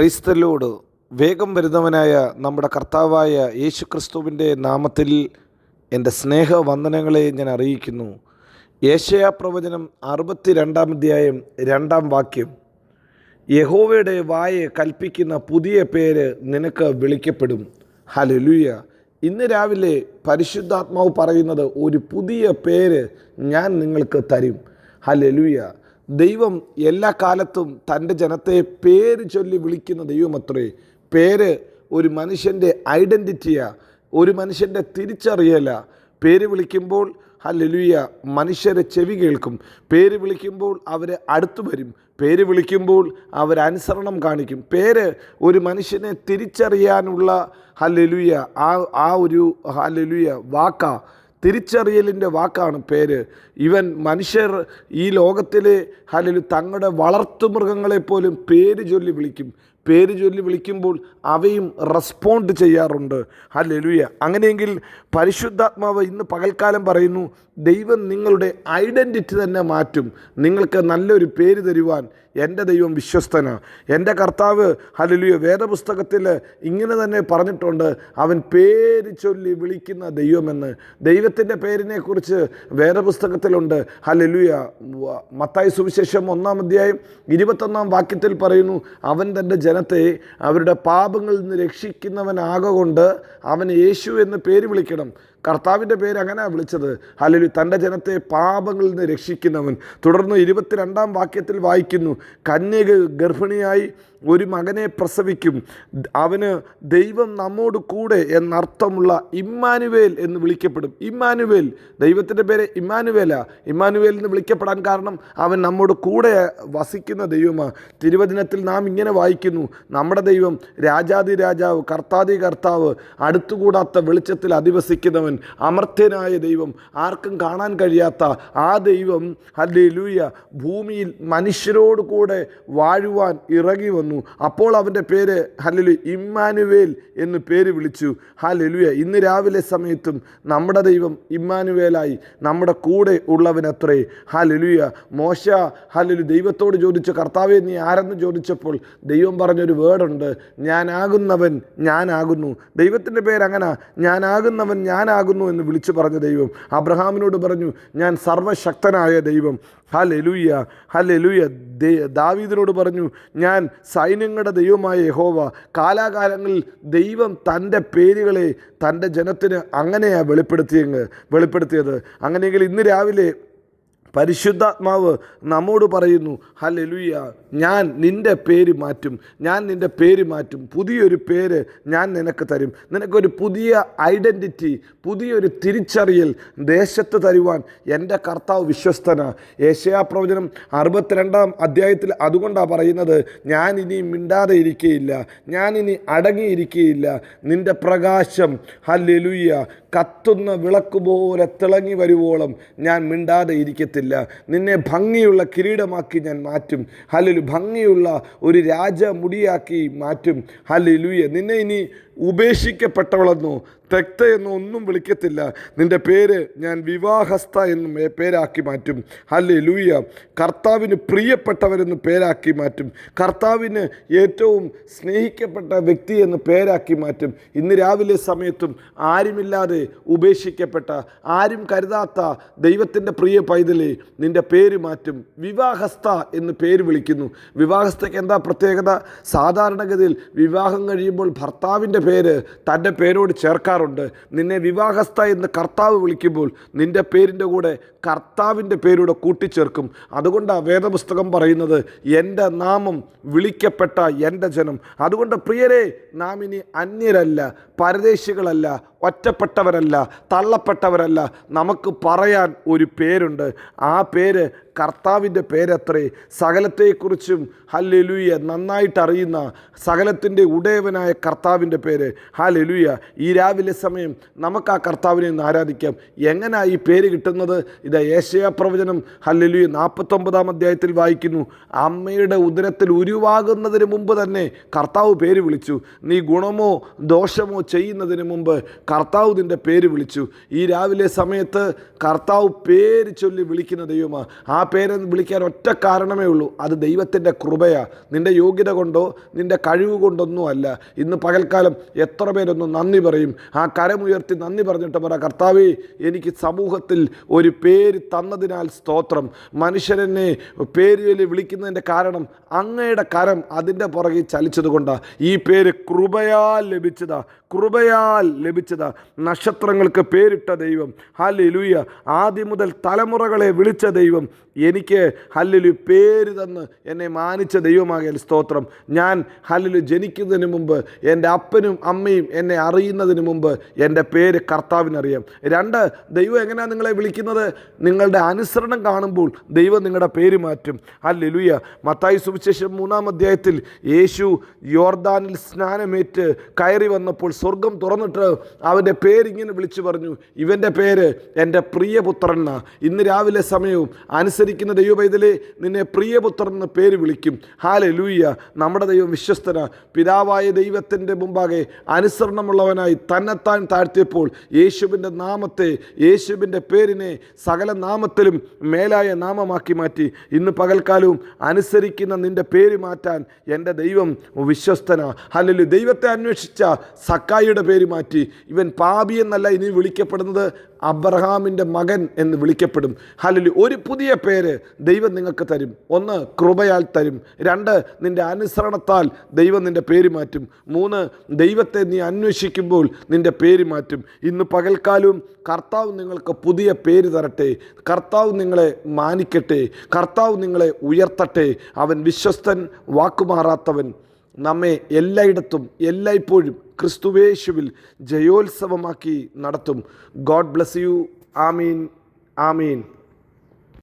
ക്രൈസ്തലോട് വേഗം വരുന്നവനായ നമ്മുടെ കർത്താവായ യേശു ക്രിസ്തുവിന്റെ നാമത്തിൽ എന്റെ സ്നേഹവന്ദനങ്ങളെ ഞാൻ അറിയിക്കുന്നു. ഏഷ്യാ പ്രവചനം അറുപത്തി രണ്ടാം അധ്യായം രണ്ടാം വാക്യം. യഹോവയുടെ വായെ കൽപ്പിക്കുന്ന പുതിയ പേര് നിനക്ക് വിളിക്കപ്പെടും. ഹലലുയ ഇന്ന് രാവിലെ പരിശുദ്ധാത്മാവ് പറയുന്നത് ഒരു പുതിയ പേര് ഞാൻ നിങ്ങൾക്ക് തരും. ഹലലുയ ദൈവം എല്ലാ കാലത്തും തന്റെ ജനത്തെ പേര് ചൊല്ലി വിളിക്കുന്ന ദൈവമത്രേ. പേര് ഒരു മനുഷ്യന്റെ ഐഡന്റിറ്റിയാണ് ഒരു മനുഷ്യന്റെ തിരിച്ചറിയല. പേര് വിളിക്കുമ്പോൾ ഹല്ലേലൂയ മനുഷ്യരെ ചെവി കേൾക്കും. പേര് വിളിക്കുമ്പോൾ അവരെ അടുത്തു വരും. പേര് വിളിക്കുമ്പോൾ അവരനുസരണം കാണിക്കും. പേര് ഒരു മനുഷ്യനെ തിരിച്ചറിയാനുള്ള ഹല്ലേലൂയ ആ ആ ഒരു ഹല്ലേലൂയ വാക്കാ. തിരിച്ചറിയലിന്റെ വാക്കാണ് പേര്. ഇവൻ മനുഷ്യർ ഈ ലോകത്തിലെ അല്ലെങ്കിൽ തങ്ങളുടെ വളർത്തു വളർത്തുമൃഗങ്ങളെപ്പോലും പേര് ചൊല്ലി വിളിക്കും. പേര് ചൊല്ലി വിളിക്കുമ്പോൾ അവയും റെസ്പോണ്ട് ചെയ്യാറുണ്ട്. ഹല്ലേലൂയ അങ്ങനെയെങ്കിൽ പരിശുദ്ധാത്മാവ് ഇന്ന് പകൽക്കാലം പറയുന്നു ദൈവം നിങ്ങളുടെ ഐഡന്റിറ്റി തന്നെ മാറ്റും. നിങ്ങൾക്ക് നല്ലൊരു പേര് തരുവാൻ എന്റെ ദൈവം വിശ്വസ്തനാണ് എന്റെ കർത്താവ് ഹലലുയ വേദപുസ്തകത്തിൽ ഇങ്ങനെ തന്നെ പറഞ്ഞിട്ടുണ്ട് അവൻ പേര് ചൊല്ലി വിളിക്കുന്ന ദൈവമെന്ന്. ദൈവത്തിന്റെ പേരിനെക്കുറിച്ച് വേദപുസ്തകത്തിലുണ്ട്. ഹലലുയ മത്തായി സുവിശേഷം ഒന്നാം അധ്യായം ഇരുപത്തൊന്നാം വാക്യത്തിൽ പറയുന്നു അവൻ തന്റെ ജനത്തെ അവരുടെ പാപങ്ങളിൽ നിന്ന് രക്ഷിക്കുന്നവനാകൊണ്ട് അവൻ യേശു എന്ന് പേര് വിളിക്കണം. കർത്താവിന്റെ പേര് അങ്ങനെ വിളിച്ചത് അല്ലെങ്കിൽ തന്റെ ജനത്തെ പാപങ്ങളിൽ നിന്ന് രക്ഷിക്കുന്നവൻ. തുടർന്ന് ഇരുപത്തിരണ്ടാം വാക്യത്തിൽ വായിക്കുന്നു കന്യക ഗർഭിണിയായി ഒരു മകനെ പ്രസവിക്കും അവന് ദൈവം നമ്മോട് കൂടെ എന്നർത്ഥമുള്ള ഇമ്മാനുവേൽ എന്ന് വിളിക്കപ്പെടും. ഇമ്മാനുവേൽ ദൈവത്തിന്റെ പേര് ഇമ്മാനുവേല. ഇമ്മാനുവേൽ എന്ന് വിളിക്കപ്പെടാൻ കാരണം അവൻ നമ്മോട് കൂടെ വസിക്കുന്ന ദൈവമാണ് തിരുവചനത്തിൽ നാം ഇങ്ങനെ വായിക്കുന്നു നമ്മുടെ ദൈവം രാജാതി രാജാവ് കർത്താതി കർത്താവ് അടുത്തുകൂടാത്ത വെളിച്ചത്തിൽ അധിവസിക്കുന്നവൻ. അമർത്യനായ ദൈവം ആർക്കും കാണാൻ കഴിയാത്ത ആ ദൈവം ഹല്ലേലൂയ ഭൂമിയിൽ മനുഷ്യരോട് കൂടെ വാഴുവാൻ ഇറങ്ങി വന്നു. അപ്പോൾ അവന്റെ പേര് ഹല്ലലു ഇമ്മാനുവേൽ എന്ന് പേര് വിളിച്ചു. ഹല്ലേലൂയ ഇന്ന് രാവിലെ സമയത്തും നമ്മുടെ ദൈവം ഇമ്മാനുവേലായി നമ്മുടെ കൂടെ ഉള്ളവനത്രേ. ഹല്ലേലൂയ മോശ ഹല്ലലു ദൈവത്തോട് ചോദിച്ച കർത്താവെ നീ ആരെന്ന് ചോദിച്ചപ്പോൾ ദൈവം പറഞ്ഞൊരു വേർഡുണ്ട് ഞാനാകുന്നവൻ ഞാനാകുന്നു. ദൈവത്തിന്റെ പേര് അങ്ങനെ ഞാനാകുന്നവൻ ഞാനാകുന്നു. എന്ന് വിളിച്ചു പറഞ്ഞ ദൈവം. അബ്രഹാമിനോട് പറഞ്ഞു ഞാൻ സർവശക്തനായ ദൈവം. ഹലെലുയ്യ ഹലെലുയ്യ ദാവീദിനോട് പറഞ്ഞു ഞാൻ സൈന്യങ്ങളുടെ ദൈവമായ യഹോവ കാലാകാലങ്ങളിൽ ദൈവം തന്റെ പേരുകളെ തന്റെ ജനത്തിന് അങ്ങനെയാണ് വെളിപ്പെടുത്തിയെങ്കിൽ വെളിപ്പെടുത്തിയത്. അങ്ങനെയെങ്കിൽ ഇന്ന് രാവിലെ പരിശുദ്ധാത്മാവ് നമ്മോട് പറയുന്നു ഹല്ലേലൂയ ഞാൻ നിന്റെ പേര് മാറ്റും ഞാൻ നിന്റെ പേര് മാറ്റും പുതിയൊരു പേര് ഞാൻ നിനക്ക് തരും. നിനക്കൊരു പുതിയ ഐഡന്റിറ്റി പുതിയൊരു തിരിച്ചറിയൽ ദേശത്ത് തരുവാൻ എന്റെ കർത്താവ് വിശ്വസ്തന. ഏഷ്യാ പ്രവചനം അറുപത്തിരണ്ടാം അധ്യായത്തിൽ അതുകൊണ്ടാണ് പറയുന്നത് ഞാൻ ഇനി മിണ്ടാതെ ഇരിക്കുകയില്ല ഞാൻ ഇനി അടങ്ങിയിരിക്കുകയില്ല നിന്റെ പ്രകാശം ഹല്ലേലൂയ കത്തുന്ന വിളക്ക് പോലെ തിളങ്ങി വരുവോളം ഞാൻ മിണ്ടാതെ ഇരിക്കത്തില്ല. നിന്നെ ഭംഗിയുള്ള കിരീടമാക്കി ഞാൻ മാറ്റും. ഹല്ലേലു ഭംഗിയുള്ള ഒരു രാജമുടിയാക്കി മാറ്റും. ഹല്ലേലൂയ നിന്നെ ഇനി ഉപേക്ഷിക്കപ്പെട്ടവളെന്നോ തെക്ത എന്നോ ഒന്നും വിളിക്കത്തില്ല. നിന്റെ പേര് ഞാൻ വിവാഹസ്ഥ എന്നും പേരാക്കി മാറ്റും. ഹല്ലേ ലൂയ കർത്താവിന് പ്രിയപ്പെട്ടവരെന്ന് പേരാക്കി മാറ്റും. കർത്താവിന് ഏറ്റവും സ്നേഹിക്കപ്പെട്ട വ്യക്തി എന്ന് പേരാക്കി മാറ്റും. ഇന്ന് രാവിലെ സമയത്തും ആരുമില്ലാതെ ഉപേക്ഷിക്കപ്പെട്ട ആരും കരുതാത്ത ദൈവത്തിന്റെ പ്രിയ പൈതലെ നിന്റെ പേര് മാറ്റും. വിവാഹസ്ഥ എന്ന് പേര് വിളിക്കുന്നു. വിവാഹസ്ഥയ്ക്ക് എന്താ പ്രത്യേകത? സാധാരണഗതിയിൽ വിവാഹം കഴിയുമ്പോൾ ഭർത്താവിന്റെ പേര് തന്റെ പേരോട് ചേർക്കാറുണ്ട്. നിന്നെ വിവാഹസ്ഥ എന്ന് കർത്താവ് വിളിക്കുമ്പോൾ നിന്റെ പേരിന്റെ കൂടെ കർത്താവിന്റെ പേരൂടെ കൂട്ടിച്ചേർക്കും. അതുകൊണ്ടാണ് വേദപുസ്തകം പറയുന്നത് എന്റെ നാമം വിളിക്കപ്പെട്ട എന്റെ ജനം. അതുകൊണ്ട് പ്രിയരെ നാം ഇനി അന്യരല്ല പരദേശികളല്ല ഒറ്റപ്പെട്ടവരല്ല തള്ളപ്പെട്ടവരല്ല. നമുക്ക് പറയാൻ ഒരു പേരുണ്ട്. ആ പേര് കർത്താവിന്റെ പേരത്രേ സകലത്തെക്കുറിച്ചും ഹല്ലെലുയ നന്നായിട്ട് അറിയുന്ന സകലത്തിന്റെ ഉടയവനായ കർത്താവിന്റെ പേര്. ഹലെലുയ ഈ രാവിലെ സമയം നമുക്ക് ആ കർത്താവിനെ ഒന്ന് ആരാധിക്കാം. എങ്ങനെയാ ഈ പേര് കിട്ടുന്നത്? ഇത് ഏഷ്യ പ്രവചനം. ഹല്ലെലുയ നാൽപ്പത്തൊമ്പതാം അധ്യായത്തിൽ വായിക്കുന്നു. അമ്മയുടെ ഉദരത്തിൽ ഉരുവാകുന്നതിന് മുമ്പ് തന്നെ കർത്താവ് പേര് വിളിച്ചു. നീ ഗുണമോ ദോഷമോ ചെയ്യുന്നതിന് മുമ്പ് കർത്താവ് നിന്റെ പേര് വിളിച്ചു. ഈ രാവിലെ സമയത്ത് കർത്താവ് പേര് ചൊല്ലി വിളിക്കുന്ന ദൈവമാണ് ആ പേര് വിളിക്കാൻ ഒറ്റ കാരണമേ ഉള്ളൂ. അത് ദൈവത്തിന്റെ കൃപയാണ് നിന്റെ യോഗ്യത കൊണ്ടോ നിന്റെ കഴിവ് കൊണ്ടൊന്നും അല്ല. ഇന്ന് പകൽക്കാലം എത്ര പേരൊന്നും നന്ദി പറയും. ആ കരമുയർത്തി നന്ദി പറഞ്ഞിട്ട് പറ കർത്താവേ എനിക്ക് സമൂഹത്തിൽ ഒരു പേര് തന്നതിനാൽ സ്തോത്രം. മനുഷ്യരെന്നെ പേര് ചൊല്ലി വിളിക്കുന്നതിന്റെ കാരണം അങ്ങയുടെ കരം അതിന്റെ പുറകെ ചലിച്ചതുകൊണ്ടാണ് ഈ പേര് കൃപയാൽ ലഭിച്ചതാ. കൃപയാൽ ലഭിച്ചതാ. നക്ഷത്രങ്ങൾക്ക് പേരിട്ട ദൈവം. ഹല്ലേലൂയ. ആദ്യം മുതൽ തലമുറകളെ വിളിച്ച ദൈവം. എനിക്ക് ഹല്ലിലു പേര് തന്ന് എന്നെ മാനിച്ച ദൈവമാകിയാൽ സ്തോത്രം. ഞാൻ ഹല്ലിലു ജനിക്കുന്നതിന് മുമ്പ് എന്റെ അപ്പനും അമ്മയും എന്നെ അറിയുന്നതിന് മുമ്പ് എന്റെ പേര് കർത്താവിനറിയാം. രണ്ട് ദൈവം എങ്ങനെയാണ് നിങ്ങളെ വിളിക്കുന്നത്? നിങ്ങളുടെ അനുസരണം കാണുമ്പോൾ ദൈവം നിങ്ങളുടെ പേര് മാറ്റും. ഹല്ലിലുയ. മത്തായി സുവിശേഷം മൂന്നാം അധ്യായത്തിൽ യേശു യോർദാനിൽ സ്നാനമേറ്റ് കയറി വന്നപ്പോൾ സ്വർഗം തുറന്നിട്ട് അവന്റെ പേരിങ്ങനെ വിളിച്ചു പറഞ്ഞു ഇവന്റെ പേര് എന്റെ പ്രിയപുത്രൻ ഇന്ന് രാവിലെ സമയവും അനുസരിക്കുന്ന ദൈവപൈതലെ നിന്നെ പ്രിയപുത്രൻ എന്ന് പേര് വിളിക്കും. ഹാലെ ലൂയ്യ നമ്മുടെ ദൈവം വിശ്വസ്തന. പിതാവായ ദൈവത്തിന്റെ മുമ്പാകെ അനുസരണമുള്ളവനായി തന്നെത്താൻ താഴ്ത്തിയപ്പോൾ യേശുവിന്റെ നാമത്തെ യേശുവിന്റെ പേരിനെ സകല നാമത്തിലും മേലായ നാമമാക്കി മാറ്റി. ഇന്ന് പകൽക്കാലവും അനുസരിക്കുന്ന നിന്റെ പേര് മാറ്റാൻ എന്റെ ദൈവം വിശ്വസ്തന. ഹല്ലേലൂയ ദൈവത്തെ അന്വേഷിച്ച സക്കായിയുടെ പേര് മാറ്റി. ഇവൻ പാപി എന്നല്ല ഇനി വിളിക്കപ്പെടുന്നത് അബ്രഹാമിന്റെ മകൻ എന്ന് വിളിക്കപ്പെടും. ഹല്ലേലൂയ ഒരു പുതിയ പേര് ദൈവം നിങ്ങൾക്ക് തരും. ഒന്ന് കൃപയാൽ തരും. രണ്ട് നിന്റെ അനുസരണത്താൽ ദൈവം നിന്റെ പേര് മാറ്റും. മൂന്ന് ദൈവത്തെ നീ അന്വേഷിക്കുമ്പോൾ നിന്റെ പേര് മാറ്റും. ഇന്ന് പകൽക്കാലവും കർത്താവ് നിങ്ങൾക്ക് പുതിയ പേര് തരട്ടെ. കർത്താവ് നിങ്ങളെ മാനിക്കട്ടെ. കർത്താവ് നിങ്ങളെ ഉയർത്തട്ടെ. അവൻ വിശ്വസ്തൻ വാക്കുമാറാത്തവൻ. നമ്മെ എല്ലായിടത്തും എല്ലായ്പ്പോഴും ക്രിസ്തുവേശുവിൽ ജയോത്സവമാക്കി നടത്തും. God bless you. Amin. Amin.